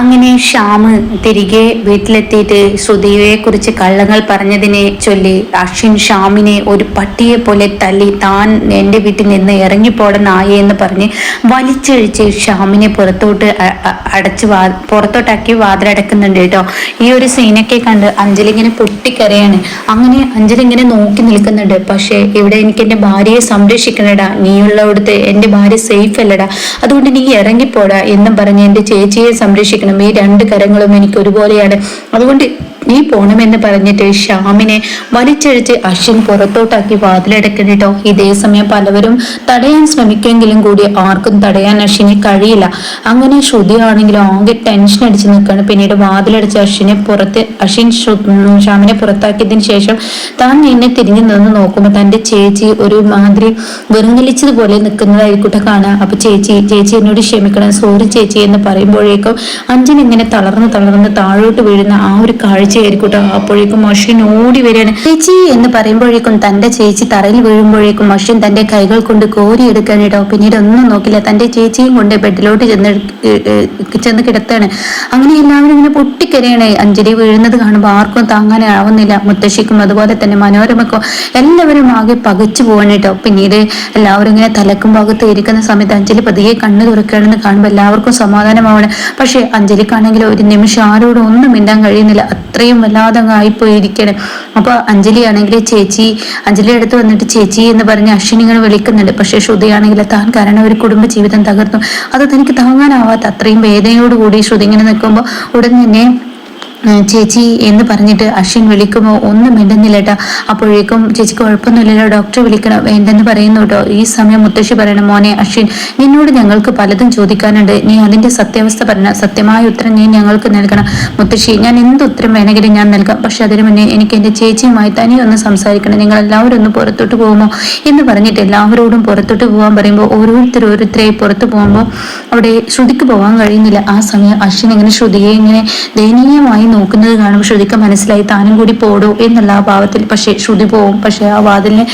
അങ്ങനെ ശ്യാമ് തിരികെ വീട്ടിലെത്തിയിട്ട് ശ്രുതിയെ കുറിച്ച് കള്ളങ്ങൾ പറഞ്ഞതിനെ ചൊല്ലി അശ്വിൻ ശ്യാമിനെ ഒരു പട്ടിയെ പോലെ തല്ലി താൻ എന്റെ വീട്ടിൽ നിന്ന് ഇറങ്ങിപ്പോട നായ എന്ന് പറഞ്ഞ് വലിച്ചഴിച്ച് ശ്യാമിനെ പുറത്തോട്ട് അടച്ച് വാ പുറത്തോട്ടാക്കി വാതിലടക്കുന്നുണ്ട് കേട്ടോ. ഈ ഒരു സീനൊക്കെ കണ്ട് അഞ്ജലി ഇങ്ങനെ പൊട്ടിക്കരയാണ്. അങ്ങനെ അഞ്ജലി ഇങ്ങനെ നോക്കി നിൽക്കുന്നുണ്ട്. പക്ഷേ ഇവിടെ എനിക്ക് എന്റെ ഭാര്യയെ സംരക്ഷിക്കണടാ. നീയുള്ളവിടുത്തെ എന്റെ ഭാര്യ സേഫ് അല്ലടാ. അതുകൊണ്ട് നീ ഇറങ്ങിപ്പോടാ എന്നും പറഞ്ഞ് എന്റെ ചേച്ചിയെ സംരക്ഷിക്കണം. ഈ രണ്ട് കരങ്ങളും എനിക്ക് ഒരുപോലെയാണ്. അതുകൊണ്ട് നീ പോണമെന്ന് പറഞ്ഞിട്ട് ശ്യാമിനെ വലിച്ചഴിച്ച് അശ്വിൻ പുറത്തോട്ടാക്കി വാതിലടക്കണിട്ടോ ഇതേ സമയം പലവരും തടയാൻ ശ്രമിക്കെങ്കിലും കൂടി ആർക്കും തടയാൻ അശ്വിനെ കഴിയില്ല. അങ്ങനെ ശ്രുതി ആണെങ്കിലും ആകെ ടെൻഷൻ അടിച്ച് നിൽക്കുകയാണ് പിന്നീട് വാതിലടിച്ച് അശ്വിനെ പുറത്ത് അശ്വിൻ ശ്യാമിനെ പുറത്താക്കിയതിന് ശേഷം താൻ എന്നെ തിരിഞ്ഞു നിന്ന് നോക്കുമ്പോൾ തന്റെ ചേച്ചി ഒരു മാതിരി വെറുങ്ങലിച്ചതുപോലെ നിൽക്കുന്നതായിരിക്കട്ടെ കാണുക അപ്പൊ ചേച്ചി ചേച്ചി എന്നോട് ക്ഷമിക്കണം. സോറി ചേച്ചി എന്ന് പറയുമ്പോഴേക്കും അഞ്ജൻ ഇങ്ങനെ തളർന്ന് തളർന്ന് താഴോട്ട് വീഴുന്ന ആ ഒരു കാഴ്ചയായിരിക്കട്ടെ അപ്പോഴേക്കും മഷീൻ ഓടി വരികയാണ്. ചേച്ചി എന്ന് പറയുമ്പോഴേക്കും തന്റെ ചേച്ചി തറയിൽ വീഴുമ്പോഴേക്കും മഷീൻ തന്റെ കൈകൾ കൊണ്ട് കോരി കേട്ടോ പിന്നീട് ഒന്നും നോക്കില്ല. തന്റെ ചേച്ചിയും കൊണ്ട് ബെഡിലോട്ട് ചെന്ന് ചെന്ന് കിടത്താണ്. അങ്ങനെ എല്ലാവരും ഇങ്ങനെ പൊട്ടിക്കരയാണ്. അഞ്ജലി വീഴുന്നത് കാണുമ്പോൾ ആർക്കും താങ്ങാനാവുന്നില്ല മുത്തശ്ശിക്കും അതുപോലെ തന്നെ മനോരമക്കും എല്ലാവരും ആകെ പകച്ചു പോവാണ് കേട്ടോ. പിന്നീട് എല്ലാവരും ഇങ്ങനെ തലക്കും ഭാഗത്ത് ഇരിക്കുന്ന സമയത്ത് അഞ്ജലി പതിയെ കണ്ണ് തുറക്കുകയാണെന്ന് കാണുമ്പോൾ എല്ലാവർക്കും സമാധാനമാവണം. പക്ഷെ അഞ്ജലിക്കാണെങ്കിൽ ഒരു നിമിഷം ആരോടും ഒന്നും മിണ്ടാൻ കഴിയുന്നില്ല. അത്രയും വല്ലാതെ അങ്ങ് അപ്പൊ അഞ്ജലി ആണെങ്കിൽ ചേച്ചി അഞ്ജലി അടുത്ത് വന്നിട്ട് ചേച്ചി എന്ന് പറഞ്ഞ് അശ്വിനി ഇങ്ങനെ വിളിക്കുന്നുണ്ട്. പക്ഷെ ശ്രുതിയാണെങ്കിൽ താൻ കാരണം ഒരു കുടുംബ ജീവിതം തകർന്നു. അത് തനിക്ക് താങ്ങാനാവാത്ത അത്രയും വേദനയോടുകൂടി ശ്രുതി ഇങ്ങനെ നിൽക്കുമ്പോൾ ഉടൻ തന്നെ ചേച്ചി എന്ന് പറഞ്ഞിട്ട് അശ്വിൻ വിളിക്കുമോ? ഒന്നും മിണ്ടുന്നില്ല കേട്ടോ അപ്പോഴേക്കും ചേച്ചി കുഴപ്പമൊന്നുമില്ലല്ലോ. ഡോക്ടറെ വിളിക്കണം. വേണ്ടെന്ന് പറയുന്നു കേട്ടോ ഈ സമയം മുത്തശ്ശി പറയണം മോനെ അശ്വിൻ നിന്നോട് ഞങ്ങൾക്ക് പലതും ചോദിക്കാനുണ്ട്. നീ അതിന്റെ സത്യാവസ്ഥ പറഞ്ഞ സത്യമായ ഉത്തരം നീ ഞങ്ങൾക്ക് നൽകണം. മുത്തശ്ശി ഞാൻ എന്ത് ഉത്തരം വേണമെങ്കിലും ഞാൻ നൽകാം. പക്ഷെ അതിനു മുന്നേ എനിക്ക് എന്റെ ചേച്ചിയുമായി തനി ഒന്ന് സംസാരിക്കണം. നിങ്ങൾ എല്ലാവരും ഒന്ന് പുറത്തോട്ട് പോകുമോ? എന്ന് പറഞ്ഞിട്ട് എല്ലാവരോടും പുറത്തോട്ട് പോകാൻ പറയുമ്പോൾ ഓരോരുത്തർ ഓരോരുത്തരായി പുറത്തു പോകുമ്പോൾ അവിടെ ശ്രുതിക്ക് പോകാൻ കഴിയുന്നില്ല. ആ സമയം അശ്വിൻ ഇങ്ങനെ ശ്രുതിയെ ഇങ്ങനെ ദയനീയമായി നോക്കുന്നത് കാണുമ്പോൾ ശ്രുതിക്ക് മനസ്സിലായി താനും കൂടി പോടോ എന്നുള്ള ആ ഭാവത്തിൽ. പക്ഷേ ശ്രുതി പോവും. പക്ഷേ ആ വാതിലിനെ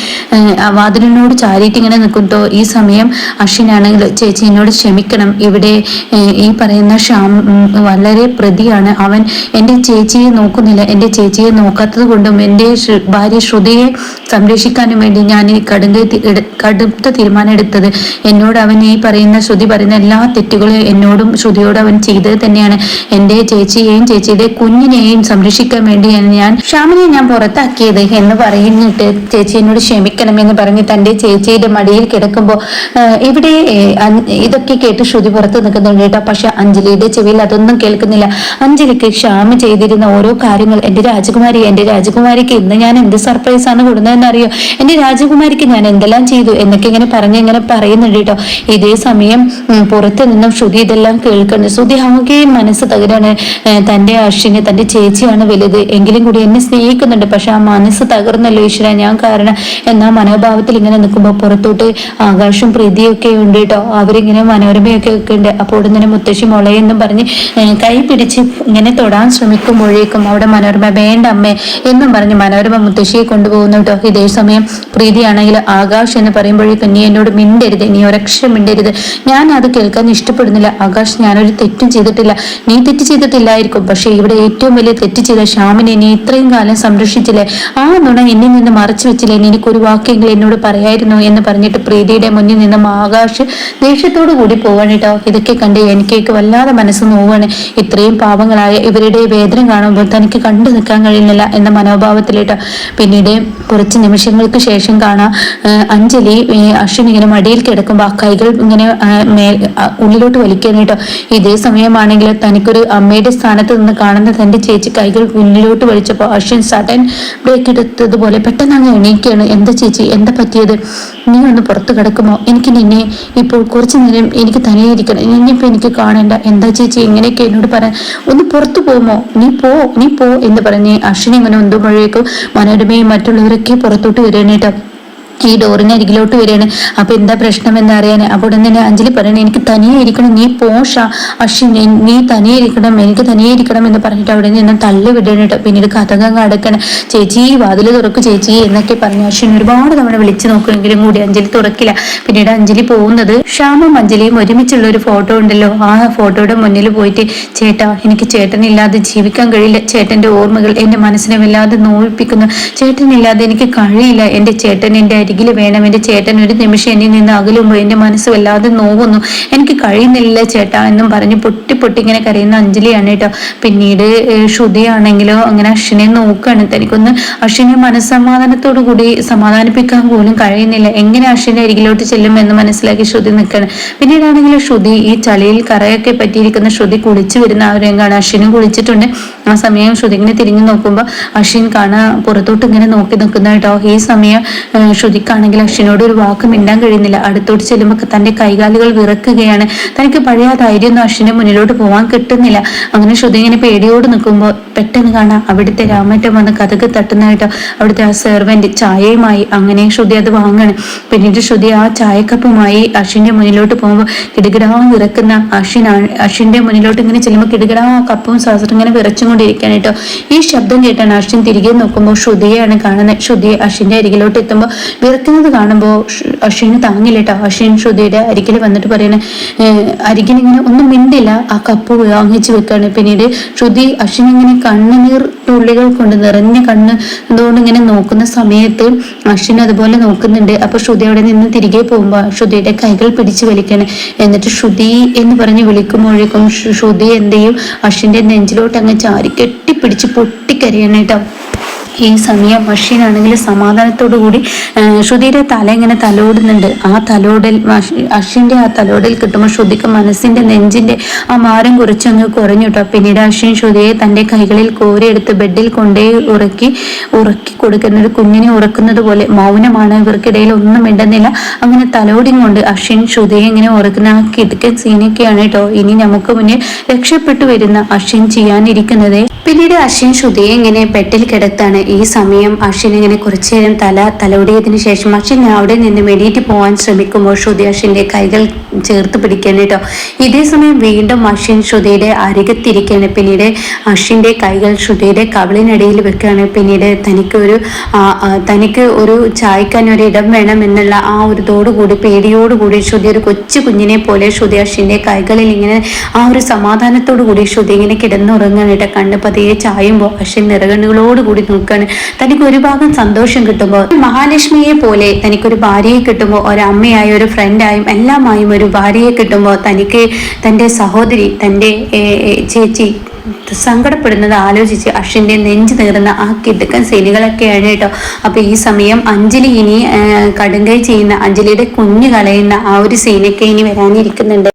ആ വാതിലിനോട് ചാരിയിട്ട് ഇങ്ങനെ നിൽക്കുമ്പോ ഈ സമയം അശ്വിനാണെങ്കിൽ ചേച്ചി എന്നോട് ക്ഷമിക്കണം. ഇവിടെ ഈ പറയുന്ന ശ്യാം വളരെ പ്രതിയാണ്. അവൻ എന്റെ ചേച്ചിയെ നോക്കുന്നില്ല. എന്റെ ചേച്ചിയെ നോക്കാത്തത് കൊണ്ടും എന്റെ ഭാര്യ ശ്രുതിയെ സംരക്ഷിക്കാനും വേണ്ടി ഞാൻ ഈ കടുങ്ക കടുത്ത തീരുമാനം എടുത്തത്. എന്നോട് അവൻ ഈ പറയുന്ന ശ്രുതി പറയുന്ന എല്ലാ തെറ്റുകളും എന്നോടും ശ്രുതിയോടും അവൻ ചെയ്തത് തന്നെയാണ്. എന്റെ ചേച്ചിയെയും ചേച്ചിയുടെ കുഞ്ഞിനെയും സംരക്ഷിക്കാൻ വേണ്ടിയാണ് ഞാൻ ഷാമിനെ ഞാൻ പുറത്താക്കിയത് എന്ന് പറയുന്നിട്ട് ചേച്ചി എന്നോട് ക്ഷമിക്കണം എന്ന് പറഞ്ഞ് തന്റെ ചേച്ചിയുടെ മടിയിൽ കിടക്കുമ്പോൾ ഇവിടെ ഇതൊക്കെ കേട്ട് ശ്രുതി പുറത്ത് നിൽക്കുന്നുണ്ട് കേട്ടോ. പക്ഷെ അഞ്ജലിയുടെ ചെവിയിൽ അതൊന്നും കേൾക്കുന്നില്ല. അഞ്ജലിക്ക് ക്ഷാമ ചെയ്തിരുന്ന ഓരോ കാര്യങ്ങൾ എന്റെ രാജകുമാരി എന്റെ രാജകുമാരിക്ക് ഇന്ന് ഞാൻ എന്ത് സർപ്രൈസ് ആണ് കൊടുക്കുന്നതെന്ന് അറിയോ? എന്റെ രാജകുമാരിക്ക് ഞാൻ എന്തെല്ലാം ചെയ്തു എന്നൊക്കെ ഇങ്ങനെ പറഞ്ഞ് ഇങ്ങനെ പറയുന്നുണ്ട് കേട്ടോ. ഇതേ സമയം പുറത്ത് നിന്നും ശ്രുതി ഇതെല്ലാം കേൾക്കുന്നുണ്ട്. ശ്രുതി ആകെ മനസ്സ് തകരാണ്. തന്റെ തന്റെ അശ്വിന് തന്റെ ചേച്ചിയാണ് വലുത്. എങ്കിലും കൂടി എന്നെ സ്നേഹിക്കുന്നുണ്ട്. പക്ഷെ ആ മനസ്സ് തകർന്നല്ലോ ഈശ്വര. ഞാൻ കാരണം എന്നാ മനോഭാവത്തിൽ ഇങ്ങനെ നിൽക്കുമ്പോൾ പുറത്തോട്ട് ആകാശം പ്രീതിയൊക്കെ ഉണ്ട് കേട്ടോ. അവരിങ്ങനെ മനോരമയൊക്കെ ഒക്കെ ഉണ്ട് അപ്പോൾ ഉടൻ തന്നെ മുത്തശ്ശി മുളയെ പറഞ്ഞ് കൈ പിടിച്ച് ഇങ്ങനെ തൊടാൻ ശ്രമിക്കുമ്പോഴേക്കും അവിടെ മനോരമ വേണ്ട അമ്മേ എന്നും പറഞ്ഞ് മനോരമ മുത്തശ്ശിയെ കൊണ്ടുപോകുന്നു കേട്ടോ. ഇതേ സമയം പ്രീതിയാണെങ്കിൽ ആകാശ് എന്ന് പറയുമ്പോഴേക്കും നീ എന്നോട് മിണ്ടരുത്. നീ ഒരക്ഷരം മിണ്ടരുത്. ഞാൻ അത് കേൾക്കാൻ ഇഷ്ടപ്പെടുന്നില്ല. ആകാശ് ഞാനൊരു തെറ്റും ചെയ്തിട്ടില്ല. നീ തെറ്റ് ചെയ്തിട്ടില്ലായിരിക്കും. പക്ഷെ ഇവിടെ ഏറ്റവും വലിയ തെറ്റ് ചെയ്ത ശ്യാമിനെ നീ ഇത്രയും കാലം സംരക്ഷിച്ചില്ലേ? ആ നുണ എന്നിൽ നിന്ന് മറച്ചു വെച്ചില്ലേ? എനിക്കൊരു വാക്കെങ്കിലും എന്നോട് പറയായിരുന്നു എന്ന് പറഞ്ഞിട്ട് പ്രീതിയുടെ മുന്നിൽ നിന്ന് ആകാശ് ദേഷ്യത്തോടു കൂടി പോവാണ് കേട്ടോ ഇതൊക്കെ കണ്ട് എനിക്കേക്ക് വല്ലാതെ മനസ്സ് നോവാണ്. ഇത്രയും പാവങ്ങളായ ഇവരുടെ വേദന കാണുമ്പോൾ തനിക്ക് കണ്ടു നിൽക്കാൻ കഴിയുന്നില്ല എന്ന മനോഭാവത്തിലേട്ടോ പിന്നീട് കുറച്ച് നിമിഷങ്ങൾക്ക് ശേഷം കാണാം അഞ്ജലി അശ്വിൻ ഇങ്ങനെ മടിയിൽ കിടക്കുമ്പോൾ ആ കൈകൾ ഇങ്ങനെ ഉള്ളിലോട്ട് വലിക്കാൻ കേട്ടോ ഇതേ സമയമാണെങ്കിൽ തനിക്കൊരു അമ്മയുടെ സ്ഥാനത്ത് നിന്ന് കാണുന്ന തന്റെ ചേച്ചി കൈകൾ മുന്നിലോട്ട് വലിച്ചപ്പോൾ അശ്വിൻ സഡൻ ബ്രേക്ക് എടുത്തതുപോലെ പെട്ടെന്ന് അങ്ങ് എണീക്കുകയാണ്. എന്താ ചേച്ചി? എന്താ പറ്റിയത്? നീ ഒന്ന് പുറത്ത് കിടക്കുമോ? എനിക്ക് നിന്നെ ഇപ്പോൾ കുറച്ച് നേരം എനിക്ക് തനിയെ ഇരിക്കണം. നിന്നിപ്പോൾ എനിക്ക് കാണേണ്ട. എന്താ ചേച്ചി? ഇങ്ങനെയൊക്കെ എന്നോട് പറയാൻ ഒന്ന് പുറത്തു പോകുമോ നീ പോ നീ പോ എന്ന് പറഞ്ഞ് അശ്വിനി ഇങ്ങനെ ഒന്തുമ്പോഴേക്കും മനോരമയും മറ്റുള്ളവരൊക്കെ പുറത്തോട്ട് വരികയാണ് കേട്ടോ. ഈ ഡോറിന് അരികിലോട്ട് വരികയാണ്. അപ്പൊ എന്താ പ്രശ്നം എന്ന് അറിയാൻ അപ്പോൾ ഉടൻ തന്നെ അഞ്ജലി പറയണേ എനിക്ക് തനിയെ ഇരിക്കണം. നീ പോഷ അശ്വിൻ നീ തനിയെ ഇരിക്കണം. എനിക്ക് തനിയെ ഇരിക്കണം എന്ന് പറഞ്ഞിട്ട് അവിടെ നിന്ന് തള്ളി വിടണിട്ട് പിന്നീട് കഥകം അടക്കണം. ചേച്ചി വാതിൽ തുറക്ക് ചേച്ചി എന്നൊക്കെ പറഞ്ഞു. അശ്വിൻ ഒരുപാട് തവണ വിളിച്ചു നോക്കുമെങ്കിലും കൂടി അഞ്ജലി തുറക്കില്ല. പിന്നീട് അഞ്ജലി പോകുന്നത് ശ്യാമും അഞ്ജലിയും ഒരുമിച്ചുള്ള ഒരു ഫോട്ടോ ഉണ്ടല്ലോ. ആ ഫോട്ടോയുടെ മുന്നിൽ പോയിട്ട് ചേട്ടാ എനിക്ക് ചേട്ടനില്ലാതെ ജീവിക്കാൻ കഴിയില്ല. ചേട്ടന്റെ ഓർമ്മകൾ എന്റെ മനസ്സിനെ വല്ലാതെ നോവിപ്പിക്കുന്നു. ചേട്ടനില്ലാതെ എനിക്ക് കഴിയില്ല. എന്റെ ചേട്ടൻ എന്റെ അരികിൽ വേണം. എന്റെ ചേട്ടൻ ഒരു നിമിഷം എന്നിൽ നിന്ന് അകലുമ്പോൾ എന്റെ മനസ്സ് വല്ലാതെ നോവുന്നു. എനിക്ക് കഴിയുന്നില്ല ചേട്ടാ എന്നും പറഞ്ഞ് പൊട്ടി പൊട്ടി ഇങ്ങനെ കരയുന്ന അഞ്ജലിയാണ് കേട്ടോ. പിന്നീട് ശ്രുതിയാണെങ്കിലോ അങ്ങനെ അശ്വിനെ നോക്കുകയാണ്. തനിക്കൊന്ന് അശ്വിനെ മനസ്സമാധാനത്തോടു കൂടി സമാധാനിപ്പിക്കാൻ പോലും കഴിയുന്നില്ല. എങ്ങനെ അശ്വിനെ അരികിലോട്ട് ചെല്ലും എന്ന് മനസ്സിലാക്കി ശ്രുതി നിൽക്കണം പിന്നീടാണെങ്കിലും ശ്രുതി ഈ ചളിയിൽ കറയൊക്കെ പറ്റിയിരിക്കുന്ന ശ്രുതി കുളിച്ചു വരുന്ന ആ രംഗമാണ്. അശ്വിനും കുളിച്ചിട്ടുണ്ട്. ആ സമയം ശ്രുതി ഇങ്ങനെ തിരിഞ്ഞു നോക്കുമ്പോൾ അശ്വിൻ കാണാൻ പുറത്തോട്ട് ഇങ്ങനെ നോക്കി നിൽക്കുന്ന കേട്ടോ. ഈ സമയം ശ്രുതിക്കാണെങ്കിൽ അശ്വിനോട് ഒരു വാക്ക് മിണ്ടാൻ കഴിയുന്നില്ല. അടുത്തോട്ട് ചെല്ലുമ്പോൾ തന്റെ കൈകാലുകൾ വിറക്കുകയാണ്. തനിക്ക് പഴയ ധൈര്യമൊന്നും അശ്വിന്റെ മുന്നിലോട്ട് പോകാൻ കിട്ടുന്നില്ല. അങ്ങനെ ശ്രുതി ഇങ്ങനെ പേടിയോട് നിൽക്കുമ്പോൾ പെട്ടെന്ന് കാണാം അവിടുത്തെ രാമറ്റം വന്ന് കഥക് തട്ടുന്നതായിട്ടോ അവിടുത്തെ ആ സെർവന്റ് ചായയുമായി അങ്ങനെ ശ്രുതി അത് വാങ്ങണം. പിന്നീട് ശ്രുതി ആ ചായക്കപ്പുമായി അശ്വിന്റെ മുന്നിലോട്ട് പോകുമ്പോൾ കിടുകിടാവും വിറക്കുന്ന അശ്വിനാണ്. അശ്വിന്റെ മുന്നിലോട്ട് ഇങ്ങനെ ചെല്ലുമ്പോൾ കിടുകിടാവും ആ കപ്പും സാസറും ഇങ്ങനെ വിറച്ചുകൊണ്ടിരിക്കുകയാണ് കേട്ടോ. ഈ ശബ്ദം കേട്ടാണ് അശ്വിൻ തിരികെ നോക്കുമ്പോൾ ശ്രുതിയാണ് കാണുന്നത്. ശ്രുതി അശ്വിന്റെ അരികിലോട്ട് എത്തുമ്പോൾ വിറക്കുന്നത് കാണുമ്പോൾ അശ്വിന് താങ്ങില്ല കേട്ടോ അശ്വിൻ ശ്രുതിയുടെ അരികിൽ വന്നിട്ട് പറയണ അരികിൽ ഇങ്ങനെ ഒന്നും മിണ്ടില്ല. ആ കപ്പ് വാങ്ങിച്ചു വെക്കാണ്. പിന്നീട് ശ്രുതി അശ്വിൻ ഇങ്ങനെ കണ്ണുനീർ തുള്ളികൾ കൊണ്ട് നിറഞ്ഞ കണ്ണ് എന്തുകൊണ്ട് ഇങ്ങനെ നോക്കുന്ന സമയത്ത് അശ്വിൻ അതുപോലെ നോക്കുന്നുണ്ട്. അപ്പൊ ശ്രുതി അവിടെ നിന്ന് തിരികെ പോകുമ്പോൾ ശ്രുതിയുടെ കൈകൾ പിടിച്ചു വലിക്കണം. എന്നിട്ട് ശ്രുതി എന്ന് പറഞ്ഞ് വിളിക്കുമ്പോഴേക്കും ശ്രുതി എന്ത് ചെയ്യും? അശ്വിന്റെ നെഞ്ചിലോട്ട് അങ്ങ് ചാരി കെട്ടിപ്പിടിച്ച് പൊട്ടിക്കരയണം കേട്ടോ ഈ സമയം ആണെങ്കിൽ സമാധാനത്തോടു കൂടി ശ്രുതിയുടെ തല ഇങ്ങനെ തലോടുന്നുണ്ട്. ആ തലോടൽ അശ്വിന്റെ ആ തലോടൽ കിട്ടുമ്പോൾ ശ്രുതിക്ക് മനസ്സിന്റെ നെഞ്ചിന്റെ ആ മാരം കുറച്ചങ്ങ് കുറഞ്ഞു കേട്ടോ. പിന്നീട് അശ്വിൻ ശ്രുതിയെ തന്റെ കൈകളിൽ കോരിയെടുത്ത് ബെഡിൽ കൊണ്ടേ ഉറക്കി ഉറക്കി കൊടുക്കുന്ന ഒരു കുഞ്ഞിനെ ഉറക്കുന്നത് പോലെ മൗനമാണ്. ഇവർക്കിടയിൽ ഒന്നും മിണ്ടുന്നില്ല. അങ്ങനെ തലോടി കൊണ്ട് അശ്വിൻ ശ്രുതിയെ ഇങ്ങനെ ഉറക്കുന്ന ആ കിടക്കൻ സീനൊക്കെയാണ് കേട്ടോ. ഇനി നമുക്ക് മുന്നിൽ രക്ഷപ്പെട്ടു വരുന്ന അശ്വിൻ ചെയ്യാനിരിക്കുന്നത്. പിന്നീട് അശ്വിൻ ശ്രുതിയെ ഇങ്ങനെ ബെഡിൽ കിടത്താണ്. ഈ സമയം അശ്വിൻ ഇങ്ങനെ കുറച്ചു നേരം തല തലോടിയതിനു ശേഷം അശ്വിൻ അവിടെ നിന്ന് വെടിയിട്ട് പോകാൻ ശ്രമിക്കുമ്പോൾ ശ്രുതി അശ്വിന്റെ കൈകൾ ചേർത്ത് പിടിക്കാൻ കേട്ടോ. ഇതേ സമയം വീണ്ടും അശ്വിൻ ശ്രുതിയുടെ അരികത്തിരിക്കുകയാണ്. പിന്നീട് അശ്വിന്റെ കൈകൾ ശ്രുതിയുടെ കവളിനടിയിൽ വെക്കുകയാണ്. പിന്നീട് തനിക്ക് ഒരു തനിക്ക് ഒരു ചായ്ക്കാൻ ഒരു ഇടം വേണം എന്നുള്ള ആ ഒരു തോടുകൂടി പേടിയോടുകൂടി ശ്രുതി ഒരു കൊച്ചു കുഞ്ഞിനെ പോലെ ശ്രുതി അശ്വിന്റെ കൈകളിൽ ഇങ്ങനെ ആ ഒരു സമാധാനത്തോടു കൂടി ശ്രുതി ഇങ്ങനെ കിടന്നുറങ്ങാനായിട്ട് കണ്ണ് പതിയെ ചായുമ്പോൾ അശ്വിൻ നിറകണ്ണുകളോടുകൂടി നോക്കുകയാണ് തനിക്ക് ഒരു ഭാഗം സന്തോഷം കിട്ടുമ്പോൾ മഹാലക്ഷ്മിയെ പോലെ തനിക്കൊരു ഭാര്യയെ കിട്ടുമ്പോൾ ഒരമ്മയായും ഒരു ഫ്രണ്ടായും എല്ലാമായും ഒരു ഭാര്യയെ കിട്ടുമ്പോൾ തനിക്ക് തന്റെ സഹോദരി തന്റെ ചേച്ചി സങ്കടപ്പെടുന്നത് ആലോചിച്ച് അശ്വിന്റെ നെഞ്ചു നീറുന്ന ആ കിടുക്കൻ സീനുകളൊക്കെയാണ് കേട്ടോ. അപ്പോൾ ഈ സമയം അഞ്ജലി ഇനി കടുങ്കൈ ചെയ്യുന്ന അഞ്ജലിയുടെ കുഞ്ഞു കളയുന്ന ആ ഒരു സീനൊക്കെ ഇനി വരാനിരിക്കുന്നുണ്ട്.